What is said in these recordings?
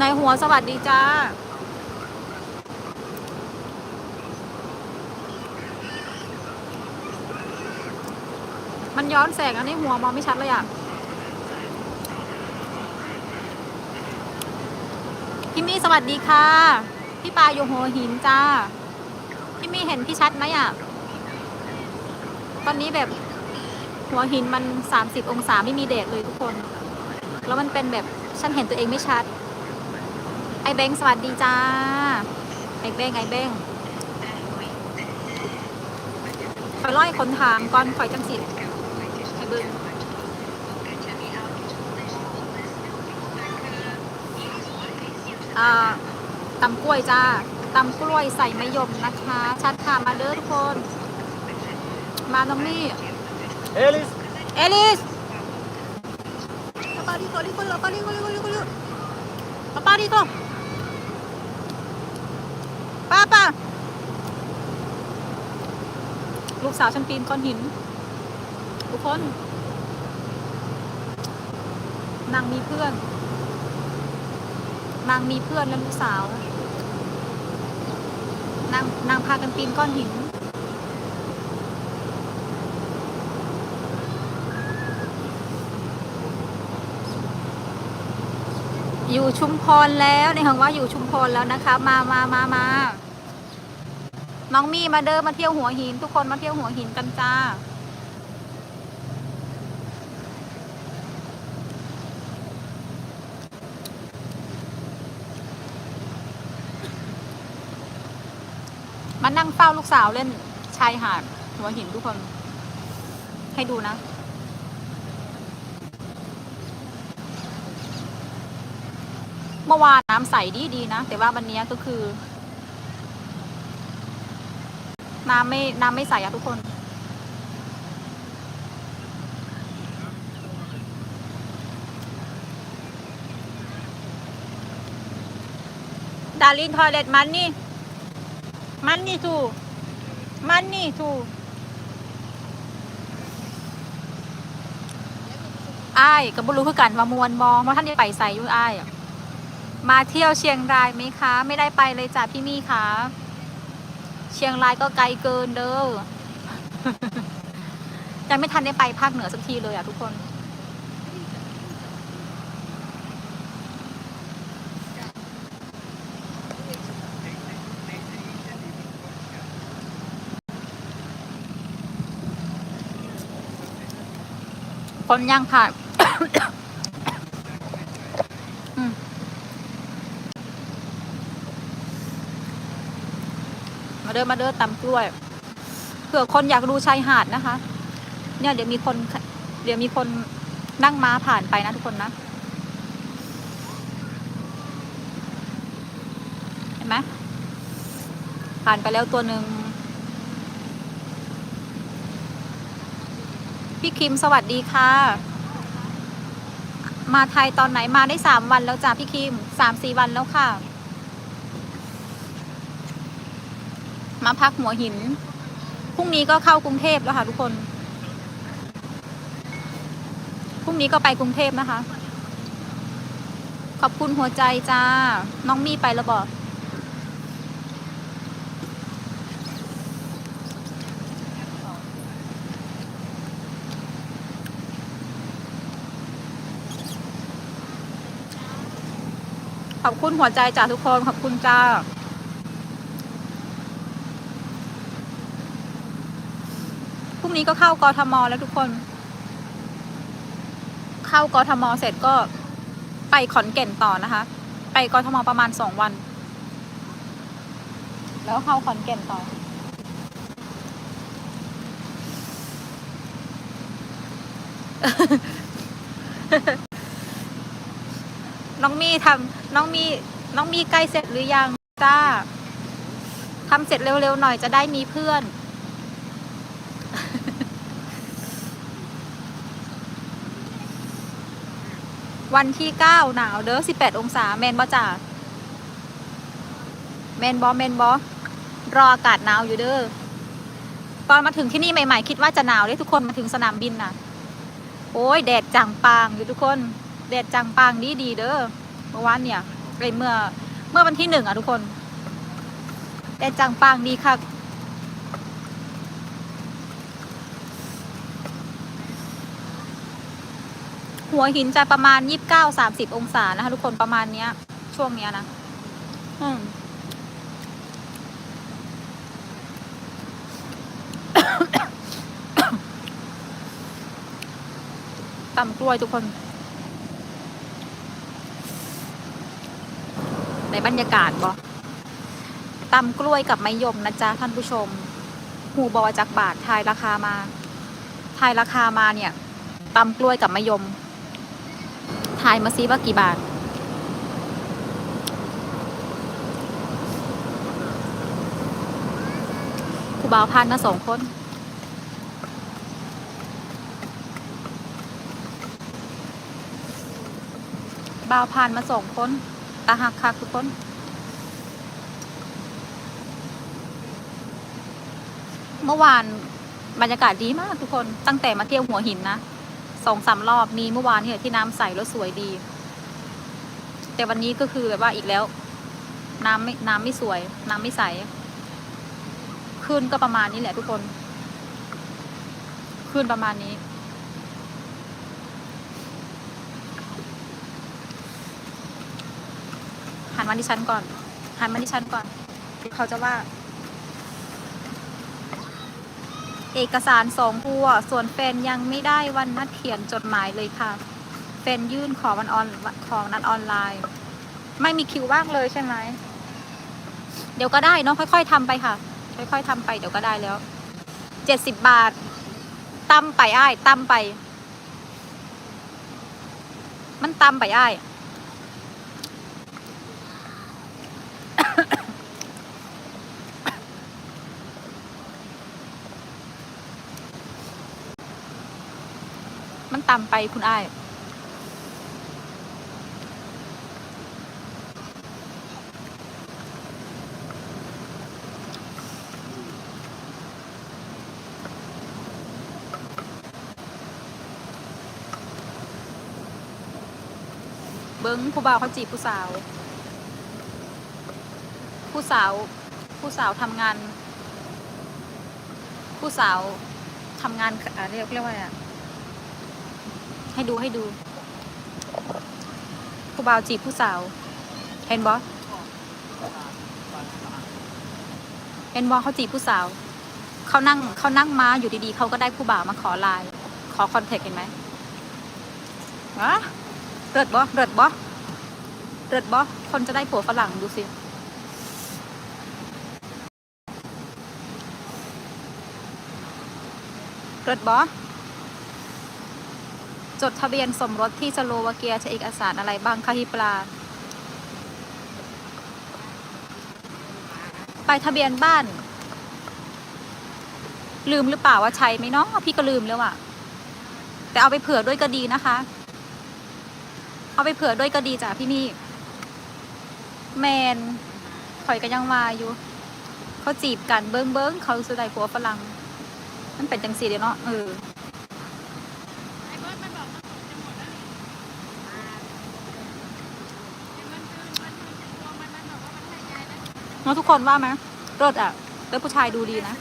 นายหัวสวัสดีจ้า มันย้อนแสงอันนี้หัวมองไม่ชัดเลยอะ พี่มี่สวัสดีค่ะ พี่ปาอยู่หัวหินจ้า พี่มี่เห็นพี่ชัดไหมอะ ตอนนี้แบบหัวหินมัน 30 องศาไม่มีแดดเลยทุกคน แล้วมันเป็นแบบฉันเห็นตัวเองไม่ชัด เบงสวัสดีจ้า ไอเบงไอเบงคอยร้อยคนถามก่อนคอยจังสิไอเบงอ่าตำกล้วยจ้าตำกล้วยใส่มะยมนะคะ ชัดค่ะมาเด้อทุกคน มาน้องนี่ Elis, เอลิส papá dijo, dijo, papá dijo, dijo, dijo, dijo. papá dijo. ป้ ป้าลูกสาวฉันปีนก้อนหิน ทุกคนนางมีเพื่อน นางมีเพื่อนและลูกสาว นางนางพากันปีนก้อนหิน อยู่ชุมพรแล้วในห้องว่าอยู่ชุมพรแล้วนะคะ มามามามา น้องมี่มาเดินมาเที่ยวหัวหิน ทุกคนมาเที่ยวหัวหินกันจ้า มานั่งเฝ้าลูกสาวเล่นชายหาดหัวหินทุกคน ให้ดูนะเมื่อวานน้ำใสดีดีนะ แต่ว่าวันนี้ก็คือ น้ำไม่น้ำไม่ใสอะทุกคน ดารินทอยเล็ตมันนี่ มันนี่ทูมันนี่ทูอ้ายกับบุรุษคือกันว่ามวนมองว่าท่านได้ไปใส่ยุ่อ้ายอะมาเที่ยวเชียงรายไหมคะ ไม่ได้ไปเลยจ้ะพี่มี่คะ เชียงรายก็ไกลเกินเด้อยังไม่ทันได้ไปภาคเหนือสักทีเลยอะทุกคน คนย่างผ่าน มาเดินมาเดินตำกล้วยเผื่อคนอยากดูชายหาดนะคะ เนี่ยเดี๋ยวมีคน เดี๋ยวมีคนนั่งม้าผ่านไปนะทุกคนนะ เห็นไหมผ่านไปแล้วตัวหนึ่งพี่คิมสวัสดีค่ะ มาไทยตอนไหนมาได้สามวันแล้วจ้ะพี่คิมสามสี่วันแล้วค่ะ มาพักหัวหิน พรุ่งนี้ก็เข้ากรุงเทพแล้วค่ะทุกคน พรุ่งนี้ก็ไปกรุงเทพนะคะ ขอบคุณหัวใจจ้า น้องมี่ไปแล้วบอกขอบคุณหัวใจจ้าทุกคน ขอบคุณจ้า รุ่งนี้ก็เข้ากทมแล้วทุกคน เข้ากทมเสร็จก็ไปขอนแก่นต่อนะคะ ไปกทมประมาณสองวัน แล้วเข้าขอนแก่นต่อ น้องมี่ทำน้องมี่น้องมี่ใกล้เสร็จหรือยังจ้าทำเสร็จเร็วๆหน่อยจะได้มีเพื่อน วันที่เก้าหนาวเด้อสิบแปดองศาแมนบอจ่าแมนบอแมนบอรออากาศหนาวอยู่เด้อตอนมาถึงที่นี่ใหม่ ๆ คิดว่าจะหนาวเลยทุกคนมาถึงสนามบินน่ะ โอ้ยแดดจังปางอยู่ทุกคน แดดจังปางดีดีเด้อเมื่อวานเนี่ยเลยเมื่อเมื่อวันที่หนึ่งอะทุกคนแต่จังปังดีค่ะ หัวหินจะประมาณยี่สิบเก้าสามสิบองศานะคะทุกคนประมาณเนี้ย ช่วงเนี้ยนะ อืมตำกล้วยทุกคน ในบรรยากาศบอตำกล้วยกับไม้ยมนะจ๊ะท่านผู้ชม หูบอจากบาททายราคามา ทายราคามาเนี่ยตำกล้วยกับไม้ยม ทายมาซิว่ากี่บาทครูบาวพันมาสองคนบาวพานมาส่งคนตาหักคักทุกคนเมื่อวานบรรยากาศดีมากทุกคนตั้งแต่มาเที่ยวหัวหินนะ สองสามรอบมีเมื่อวานเนี่ยที่น้ำใสแล้วสวยดี แต่วันนี้ก็คือแบบว่าอีกแล้ว น้ำไม่น้ำไม่สวย น้ำไม่ใสคลื่นก็ประมาณนี้แหละทุกคนคลื่นประมาณนี้ หันมาที่ฉันก่อน หันมาที่ฉันก่อนเขาจะว่า เอกสารสองตัว ส่วนแฟนยังไม่ได้วันนัดเขียนจดหมายเลยค่ะแฟนยื่นขอวันออนของนัดออนไลน์ ไม่มีคิวว่างเลยใช่ไหมเดี๋ยวก็ได้เนาะค่อย ๆทำไปค่ะ ค่อย ๆทำไปเดี๋ยวก็ได้แล้วเจ็ดสิบบาทตั้มไปอ้ายตั้มไป มันตั้มไปอ้าย ต่ำไปคุณอ้ายเบิ้งผู้บ่าวเขาจีบผู้สาว ผู้สาว ผู้สาวทำงาน ผู้สาวทำงานอ่าเรียกเรียกว่าอะไรอะ ให้ดูให้ดู ผู้บ่าวจีบผู้สาว เห็นบอสเห็นบอสเขาจีบผู้สาว เขานั่งเขานั่งม้าอยู่ดีๆ เขาก็ได้ผู้บ่าวมาขอไลน์ขอคอนแทคเห็นไหมวะเริดบอสเริดบอสเริดบอสคนจะได้ผัวฝรั่งดูสิเริดบอส จดทะเบียนสมรสที่สโลวาเกียใช้เอกสารอะไรบ้างคะฮิปลา ไปทะเบียนบ้าน ลืมหรือเปล่าว่าใช้ไหมเนาะพี่ก็ลืมแล้วอะแต่เอาไปเผื่อด้วยก็ดีนะคะ เอาไปเผื่อด้วยก็ดีจ้ะพี่นี่แมนข่อยก็ยังมาอยู่ เขาจีบกันเบิ้งเบิ้งเขาสุดใดผัวฝรั่งมันเป็นจังสีเดียวเนาะเออ นาะทุกคนว่าไหมรถอะแล้วผู้ชายดูดีนะ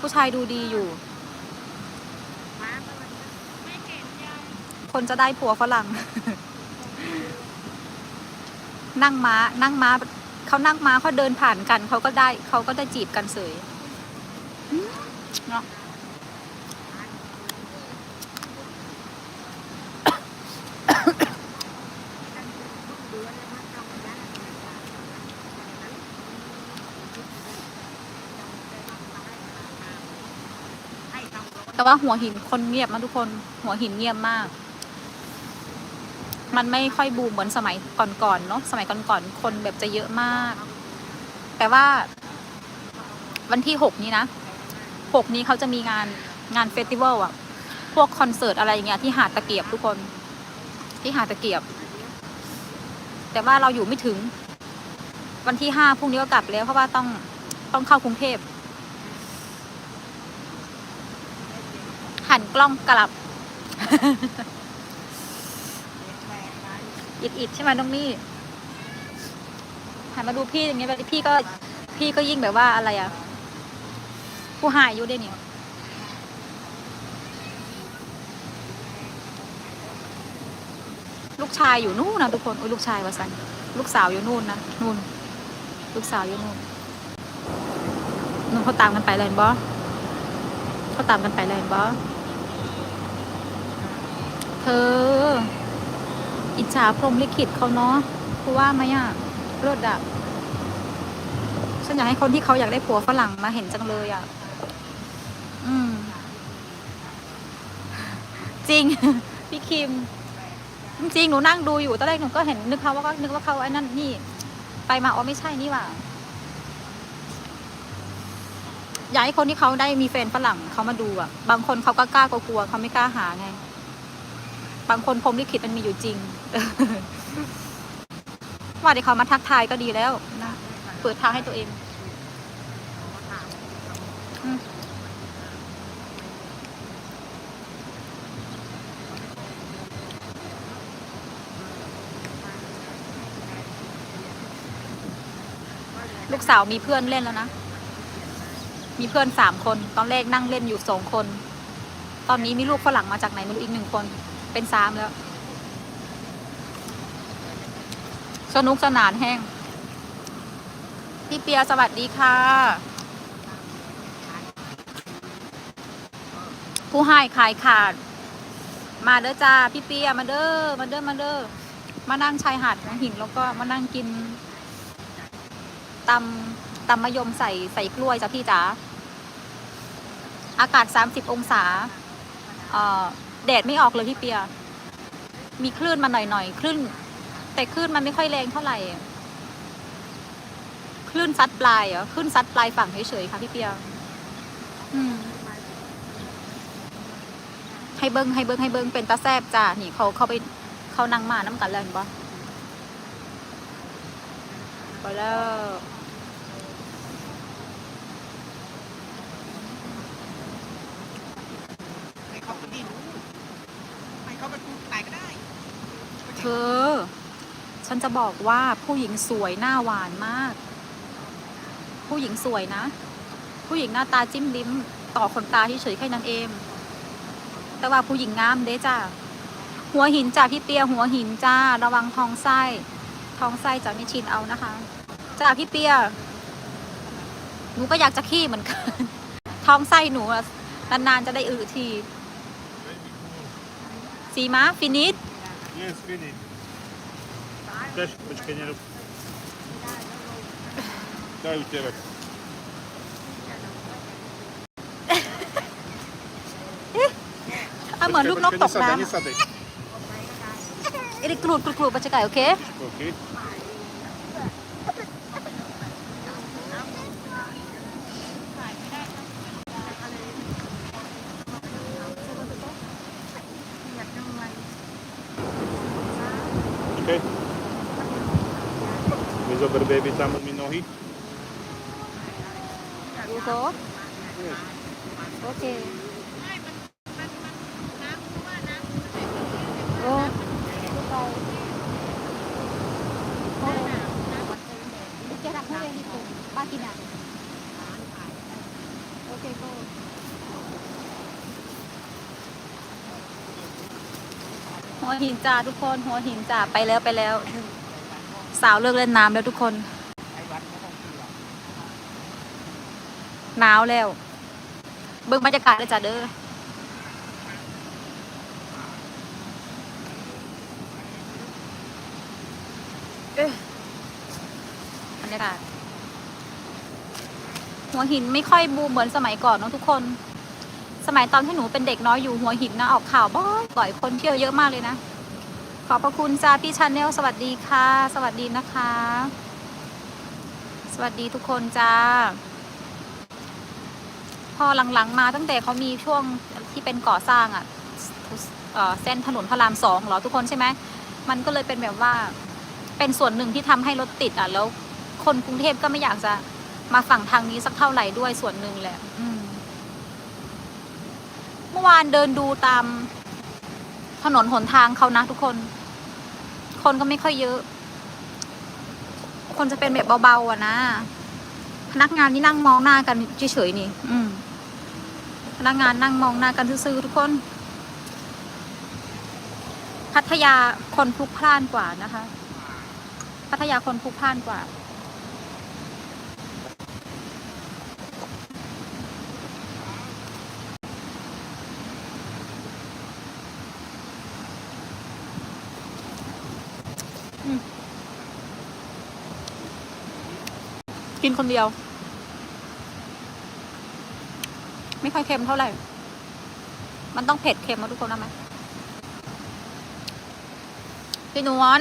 ผู้ชายดูดีอยู่ คนจะได้ผัวฝรั่ง นั่งม้า นั่งม้าเขานั่งม้าเขาเดินผ่านกัน เขาก็ได้ เขาก็ได้จีบกันเสยเนาะ แต่ว่าหัวหินคนเงียบมากทุกคน หัวหินเงียบมาก มันไม่ค่อยบูมเหมือนสมัยก่อนๆเนาะสมัยก่อนๆคนแบบจะเยอะมาก แต่ว่า วันที่หกนี้นะหกนี้เขาจะมีงานงานเฟสติวัลอะพวกคอนเสิร์ตอะไรอย่างเงี้ยที่หาดตะเกียบทุกคน ที่หาดตะเกียบ แต่ว่าเราอยู่ไม่ถึง วันที่ห้าพรุ่งนี้ก็กลับแล้วเพราะว่าต้องต้องเข้ากรุงเทพ หันกล้องกลับ อิดอิดใช่ไหมน้องมี่หันมาดูพี่อย่างเงี้ยแบบพี่ก็ พี่ก็ยิ่งแบบว่าอะไรอะ ผู้หายอยู่ด้วยเนี่ยลูกชายอยู่นู่นนะทุกคนอุ้ยลูกชายวะสันลูกสาวอยู่นู่นนะนู่น ลูกสาวอยู่นู่นนู่นเขาตามกันไปเลยเห็นบอเขาตามกันไปเลยเห็นบอ เธอ อิจฉาพรมลิขิตเขาเนาะกูว่าไหมอะเลิศอะฉันอยากให้คนที่เขาอยากได้ผัวฝรั่งมาเห็นจังเลยอะอืม จริง พี่คิม จริงหนูนั่งดูอยู่ตอนแรกหนูก็เห็นนึกเขาว่าก็นึกว่าเขาไอ้นั่นนี่ ไปมาอ๋อไม่ใช่นี่ว่าอยากให้คนที่เขาได้มีแฟนฝรั่งเขามาดูอะบางคนเขาก็กล้ากลัวเขาไม่กล้าหาไง บางคนพรมลิขิตมันมีอยู่จริง ว่าเดี๋ยวเขามาทักทายก็ดีแล้วนะเปิดทางให้ตัวเองลูกสาวมีเพื่อนเล่นแล้วนะ มีเพื่อนสามคน ตอนแรกนั่งเล่นอยู่สองคน ตอนนี้มีลูกฝรั่งมาจากไหนไม่รู้อีกหนึ่งคน เป็นสามแล้ว สนุกสนานแห้ง พี่เปียสวัสดีค่ะ ผู้ให้ขายขาด มาเด้อจ้าพี่เปียมาเด้อมาเด้อมาเด้อมานั่งชายหาดหินแล้วก็มานั่งกินตำตำมะยมใส่ใส่กล้วยจ้ะพี่จ๋าอากาศ 30 องศา เอ่อ แดดไม่ออกเลยพี่เปีย มีคลื่นมาหน่อยๆคลื่น แต่คลื่นมันไม่ค่อยแรงเท่าไหร่ คลื่นซัดปลายเหรอ คลื่นซัดปลายฝั่งเฉยๆค่ะพี่เปีย อืมให้เบิ้งให้เบิ้งให้เบิ้งเป็นตาแซบจ้า นี่เขาเขาไปเขานั่งมาน้ำกันแล้วเห็นปะไปแล้ว ให้เขาไปดินให้เขาไปปลูกไหนก็ได้ เธอ ฉันจะบอกว่าผู้หญิงสวยหน้าหวานมาก ผู้หญิงสวยนะ ผู้หญิงหน้าตาจิ้มลิ้ม ต่อขนตาที่เฉยๆแค่นั้นเอง แต่ว่าผู้หญิงงามเด้จ้าหัวหินจ้าพี่เปียหัวหินจ้าระวังท้องไส้ท้องไส้จะไม่ชินเอานะคะจ้าพี่เปียหนูก็อยากจะขี้เหมือนกันท้องไส้หนูอะนานๆจะได้อือทีสีม้าฟินิช Yes, finish. Też, poczekaj, nie rób. Daj ucierać. อะเหมือนลูกนกตก Poczekaj, น้ nie sadaj, nie sadaj. ำเอ็ดกรูดกรูดกรูดปัจจัยโอเค Okej. 'Okej. Wyzober baby tam mi nogi. ดูโก Yes. โอเคโอ้โอ้หัวหินจ่าทุกคนหัวหินจ่าไปแล้วไปแล้ว สาวเลิกเล่นน้ำแล้วทุกคน หนาวแล้ว เบิ่งบรรยากาศเลยจ้ะเด้อบรรยากาศหัวหินไม่ค่อยบูมเหมือนสมัยก่อนเนอะทุกคน สมัยตอนที่หนูเป็นเด็กน้อยอยู่หัวหินนะออกข่าวบ่อยบ่อยคนเที่ยวเยอะมากเลยนะ ขอบพระคุณจ้าพี่ชาแนลสวัสดีค่ะ สวัสดีนะคะ สวัสดีทุกคนจ้า พอหลังๆมาตั้งแต่เขามีช่วงที่เป็นก่อสร้างอะ่ะเส้นถนนพระรามสองเหรอทุกคนใช่ไหมมันก็เลยเป็นแบบว่า เป็นส่วนหนึ่งที่ทำให้รถติดอะแล้วคนกรุงเทพก็ไม่อยากจะมาฝั่งทางนี้สักเท่าไหร่ด้วยส่วนหนึ่งแหละเมื่อวานเดินดูตาม ถนนหนทางเขานะทุกคน คนก็ไม่ค่อยเยอะ คนจะเป็นแบบเบาๆอะนะ พนักงานนี่นั่งมองหน้ากันเฉยๆนี่ อืม พนักงานนั่งมองหน้ากันซื่อๆทุกคน พัทยาคนพลุกพล่านกว่านะคะ พัทยาคนพลุกพล่านกว่า กินคนเดียว ไม่ค่อยเค็มเท่าไหร่ มันต้องเผ็ดเค็มมาทุกคนนะไหมพี่นวล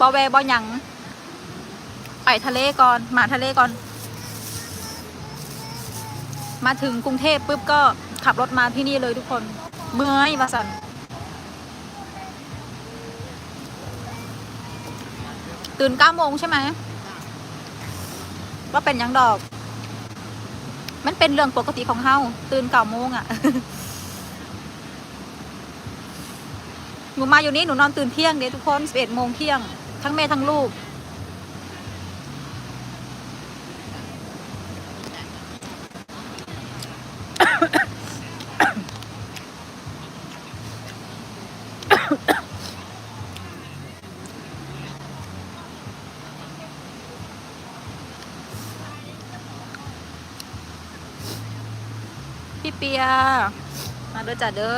บอแวบอหยังไปทะเลก่อน มาทะเลก่อน มาถึงกรุงเทพปุ๊บก็ขับรถมาที่นี่เลยทุกคน เมื่อยวาสันตื่นเก้าโมงใช่ไหมว่าเป็นยังดอก มันเป็นเรื่องปกติของเฮาตื่นเก้าโมงอะ่ะ หนูมาอยู่นี่หนูนอนตื่นเที่ยงเด้ทุกคนสิบเอ็ดโมงเที่ยง ทั้งแม่ทั้งลูก พี่เปีย มาเด้อจ้ะเด้อ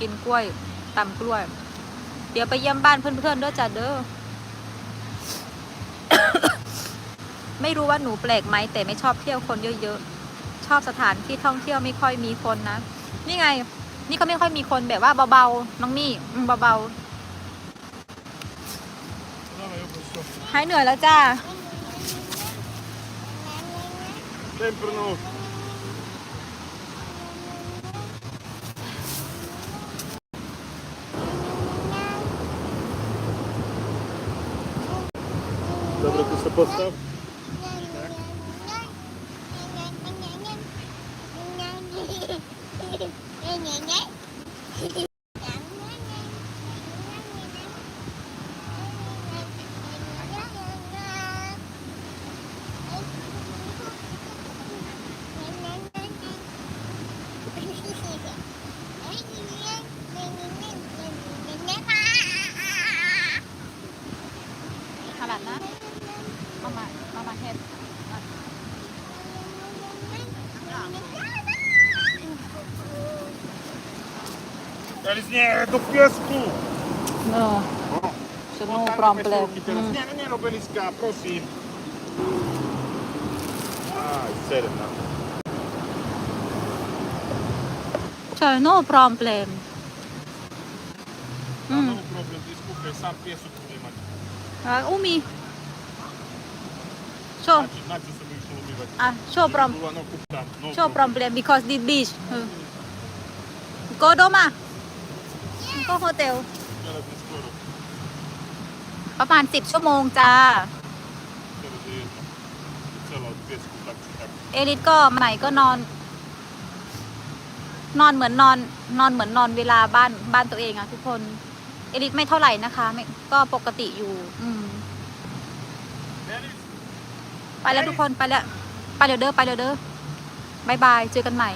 กินกล้วยตำกล้วย เดี๋ยวไปเยี่ยมบ้านเพื่อนๆเด้อจ้ะเด้อ ไม่รู้ว่าหนูแปลกไหมแต่ไม่ชอบเที่ยวคนเยอะๆ ชอบสถานที่ท่องเที่ยวไม่ค่อยมีคนนะ นี่ไง นี่ก็ไม่ค่อยมีคนแบบว่าเบาๆ น้องมี่เบาๆ หายเหนื่อยแล้วจ้า Sempre no. Dobra, to se postaw. ขนาดนะมามามามาเฮ็ด Dali z nie, do piesku! เนอะฉัน No, โน tam ปลอม te เปลม sztuki teraz. Nie, no nie, no Beliska, prosim. Aj, serna. ใช่โนปลอมเปลม Ma Mm. no problem, ty skupaj, sam piesek umie mać. อะอู้มีโชว์ Naci, naci sobie już umywać. อะโชว์ปลอม Była, no kup tam. No, โชว์ปลอมเปลม because this beach เออ โกโดมาก็โฮเทลประมาณสิบชั่วโมงจ้า เอลิสก็มาไหนก็นอน นอนเหมือนนอน นอนเหมือนนอนเวลาบ้านบ้านตัวเองอะทุกคน เอลิสไม่เท่าไหร่นะคะไม่ก็ปกติอยู่ อืม ไปแล้วทุกคนไปแล้ว ไปเดี๋ยวเด้อไปเดี๋ยวเด้อบายบายเจอกันใหม่